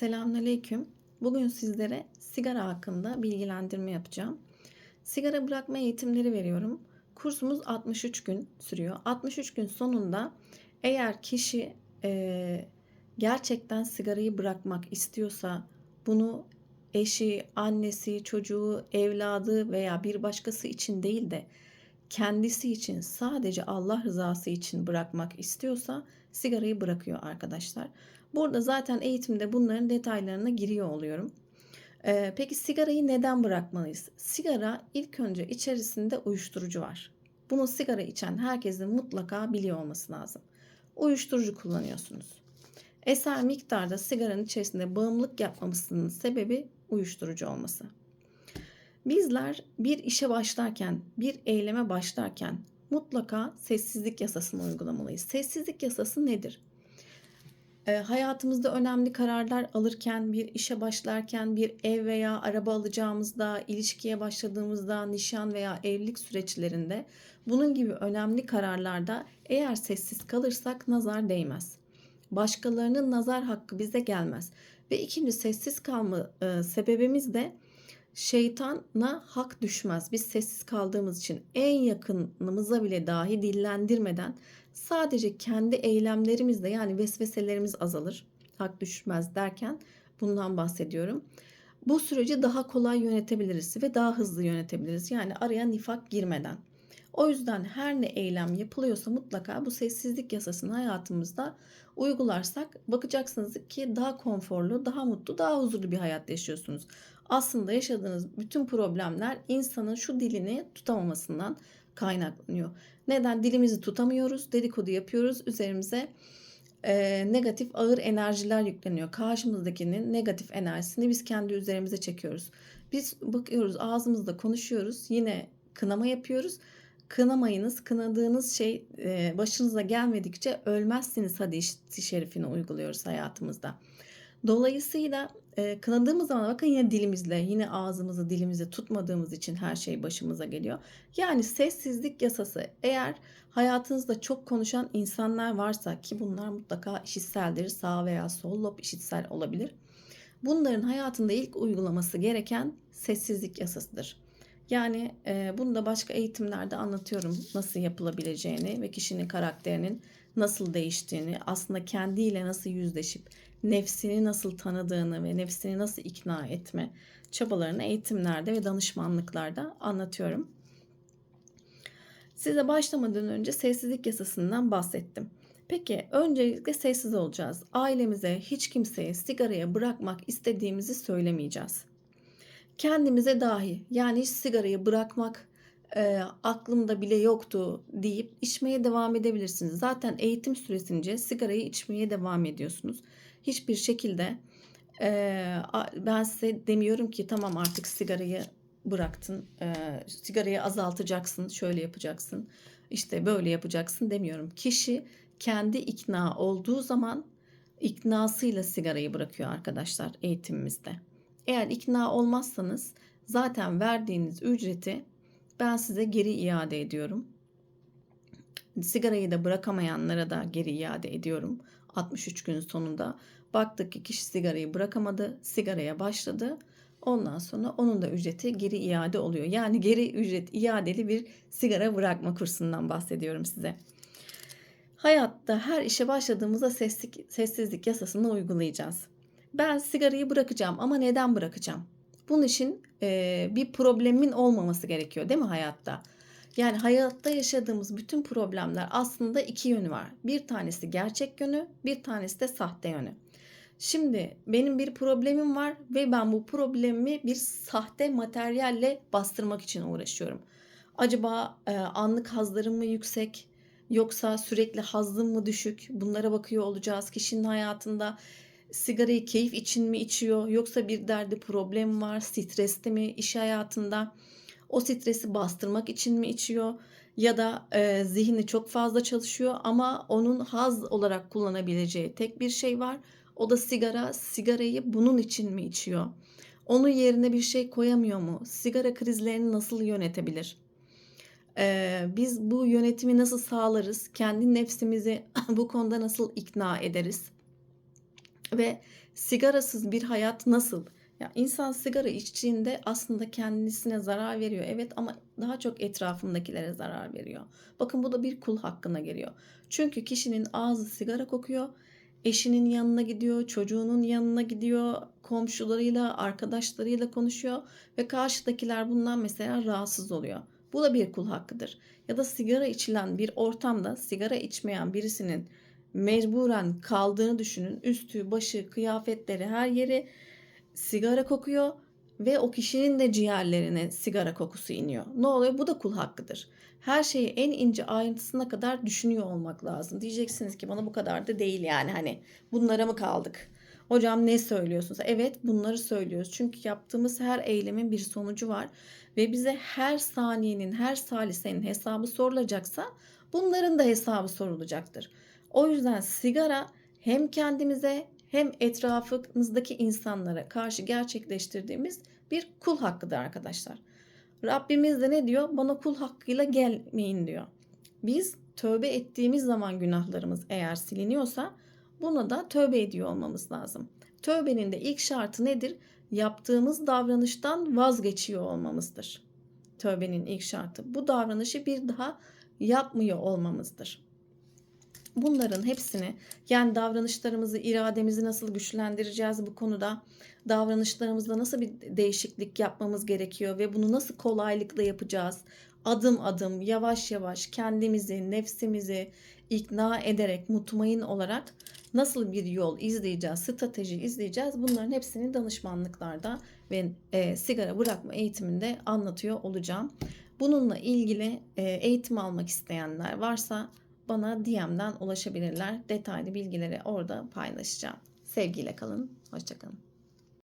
Selamünaleyküm. Bugün sizlere sigara hakkında bilgilendirme yapacağım. Sigara bırakma eğitimleri veriyorum. Kursumuz 63 gün sürüyor. 63 gün sonunda eğer kişi eee, gerçekten sigarayı bırakmak istiyorsa bunu eşi, annesi, çocuğu, evladı veya bir başkası için değil de kendisi için sadece Allah rızası için bırakmak istiyorsa sigarayı bırakıyor arkadaşlar. Burada zaten eğitimde bunların detaylarına giriyor oluyorum. Ee, peki sigarayı neden bırakmalıyız? Sigara ilk önce içerisinde uyuşturucu var. Bunu sigara içen herkesin mutlaka biliyor olması lazım. Uyuşturucu kullanıyorsunuz. Eser miktarda sigaranın içerisinde bağımlılık yapmamasının sebebi uyuşturucu olması. Bizler bir işe başlarken, bir eyleme başlarken mutlaka sessizlik yasasını uygulamalıyız. Sessizlik yasası nedir? E, hayatımızda önemli kararlar alırken, bir işe başlarken, bir ev veya araba alacağımızda, ilişkiye başladığımızda, nişan veya evlilik süreçlerinde bunun gibi önemli kararlarda eğer sessiz kalırsak nazar değmez. Başkalarının nazar hakkı bize gelmez. Ve ikinci sessiz kalma e, sebebimiz de şeytana hak düşmez. Biz sessiz kaldığımız için en yakınımıza bile dahi dillendirmeden sadece kendi eylemlerimizle yani vesveselerimiz azalır. Hak düşmez derken bundan bahsediyorum. Bu süreci daha kolay yönetebiliriz ve daha hızlı yönetebiliriz. Yani araya nifak girmeden. O yüzden her ne eylem yapılıyorsa mutlaka bu sessizlik yasasını hayatımızda uygularsak bakacaksınız ki daha konforlu, daha mutlu, daha huzurlu bir hayat yaşıyorsunuz. Aslında yaşadığınız bütün problemler insanın şu dilini tutamamasından kaynaklanıyor. Neden? Dilimizi tutamıyoruz, dedikodu yapıyoruz, üzerimize e, negatif ağır enerjiler yükleniyor. Karşımızdakinin negatif enerjisini biz kendi üzerimize çekiyoruz. Biz bakıyoruz ağzımızda konuşuyoruz, yine kınama yapıyoruz. Kınamayınız, kınadığınız şey e, başınıza gelmedikçe ölmezsiniz hadisi şerifini uyguluyoruz hayatımızda. Dolayısıyla e, kınadığımız zaman bakın yine dilimizle, yine ağzımızı dilimizi tutmadığımız için her şey başımıza geliyor. Yani sessizlik yasası eğer hayatınızda çok konuşan insanlar varsa ki bunlar mutlaka işitseldir, sağ veya sol lob işitsel olabilir. Bunların hayatında ilk uygulaması gereken sessizlik yasasıdır. Yani e, bunu da başka eğitimlerde anlatıyorum nasıl yapılabileceğini ve kişinin karakterinin nasıl değiştiğini, aslında kendiyle nasıl yüzleşip nefsini nasıl tanıdığını ve nefsini nasıl ikna etme çabalarını eğitimlerde ve danışmanlıklarda anlatıyorum. Size başlamadan önce sessizlik yasasından bahsettim. Peki öncelikle sessiz olacağız. Ailemize hiç kimseye sigaraya bırakmak istediğimizi söylemeyeceğiz. Kendimize dahi yani hiç sigarayı bırakmak e, aklımda bile yoktu deyip içmeye devam edebilirsiniz. Zaten eğitim süresince sigarayı içmeye devam ediyorsunuz. Hiçbir şekilde e, ben size demiyorum ki tamam artık sigarayı bıraktın, e, sigarayı azaltacaksın, şöyle yapacaksın, işte böyle yapacaksın demiyorum. Kişi kendi ikna olduğu zaman iknasıyla sigarayı bırakıyor arkadaşlar eğitimimizde. Eğer ikna olmazsanız zaten verdiğiniz ücreti ben size geri iade ediyorum. Sigarayı da bırakamayanlara da geri iade ediyorum. 63 gün sonunda baktık ki kişi sigarayı bırakamadı, sigaraya başladı. Ondan sonra onun da ücreti geri iade oluyor. Yani geri ücret iadeli bir sigara bırakma kursundan bahsediyorum size. Hayatta her işe başladığımızda sessizlik, sessizlik yasasını uygulayacağız. Ben sigarayı bırakacağım ama neden bırakacağım? Bunun için e, bir problemin olmaması gerekiyor değil mi hayatta? Yani hayatta yaşadığımız bütün problemler aslında iki yönü var. Bir tanesi gerçek yönü, bir tanesi de sahte yönü. Şimdi benim bir problemim var ve ben bu problemi bir sahte materyalle bastırmak için uğraşıyorum. Acaba e, anlık hazlarım mı yüksek yoksa sürekli hazım mı düşük? Bunlara bakıyor olacağız. Kişinin hayatında sigarayı keyif için mi içiyor yoksa bir derdi problem var, stresli mi iş hayatında? O stresi bastırmak için mi içiyor? Ya da e, zihni çok fazla çalışıyor ama onun haz olarak kullanabileceği tek bir şey var. O da sigara. Sigarayı bunun için mi içiyor? Onun yerine bir şey koyamıyor mu? Sigara krizlerini nasıl yönetebilir? Ee, biz bu yönetimi nasıl sağlarız? Kendi nefsimizi bu konuda nasıl ikna ederiz? Ve Sigarasız bir hayat nasıl? Ya insan sigara içtiğinde aslında kendisine zarar veriyor. Evet ama daha çok etrafındakilere zarar veriyor. Bakın bu da bir kul hakkına geliyor. Çünkü kişinin ağzı sigara kokuyor. Eşinin yanına gidiyor, çocuğunun yanına gidiyor, komşularıyla, arkadaşlarıyla konuşuyor ve karşıdakiler bundan mesela rahatsız oluyor. Bu da bir kul hakkıdır. Ya da sigara içilen bir ortamda sigara içmeyen birisinin mecburen kaldığını düşünün. Üstü, başı, kıyafetleri, her yeri sigara kokuyor ve o kişinin de ciğerlerine sigara kokusu iniyor. Ne oluyor? Bu da kul hakkıdır. Her şeyi en ince ayrıntısına kadar düşünüyor olmak lazım. Diyeceksiniz ki bana bu kadar da değil yani hani bunlara mı kaldık? Hocam ne söylüyorsunuz? Evet bunları söylüyoruz. Çünkü yaptığımız her eylemin bir sonucu var ve bize her saniyenin, her salisenin hesabı sorulacaksa bunların da hesabı sorulacaktır. O yüzden sigara hem kendimize hem etrafımızdaki insanlara karşı gerçekleştirdiğimiz bir kul hakkıdır arkadaşlar. Rabbimiz de ne diyor? Bana kul hakkıyla gelmeyin diyor. Biz tövbe ettiğimiz zaman günahlarımız eğer siliniyorsa buna da tövbe ediyor olmamız lazım. Tövbenin de ilk şartı nedir? Yaptığımız davranıştan vazgeçiyor olmamızdır. Tövbenin ilk şartı. Bu davranışı bir daha yapmıyor olmamızdır. Bunların hepsini yani davranışlarımızı, irademizi nasıl güçlendireceğiz bu konuda, davranışlarımızda nasıl bir değişiklik yapmamız gerekiyor ve bunu nasıl kolaylıkla yapacağız? Adım adım, yavaş yavaş kendimizi, nefsimizi ikna ederek, mutmain olarak nasıl bir yol izleyeceğiz, strateji izleyeceğiz? Bunların hepsini danışmanlıklarda ve e, sigara bırakma eğitiminde anlatıyor olacağım. Bununla ilgili e, eğitim almak isteyenler varsa bana DM'den ulaşabilirler. Detaylı bilgileri orada paylaşacağım. Sevgiyle kalın. Hoşçakalın.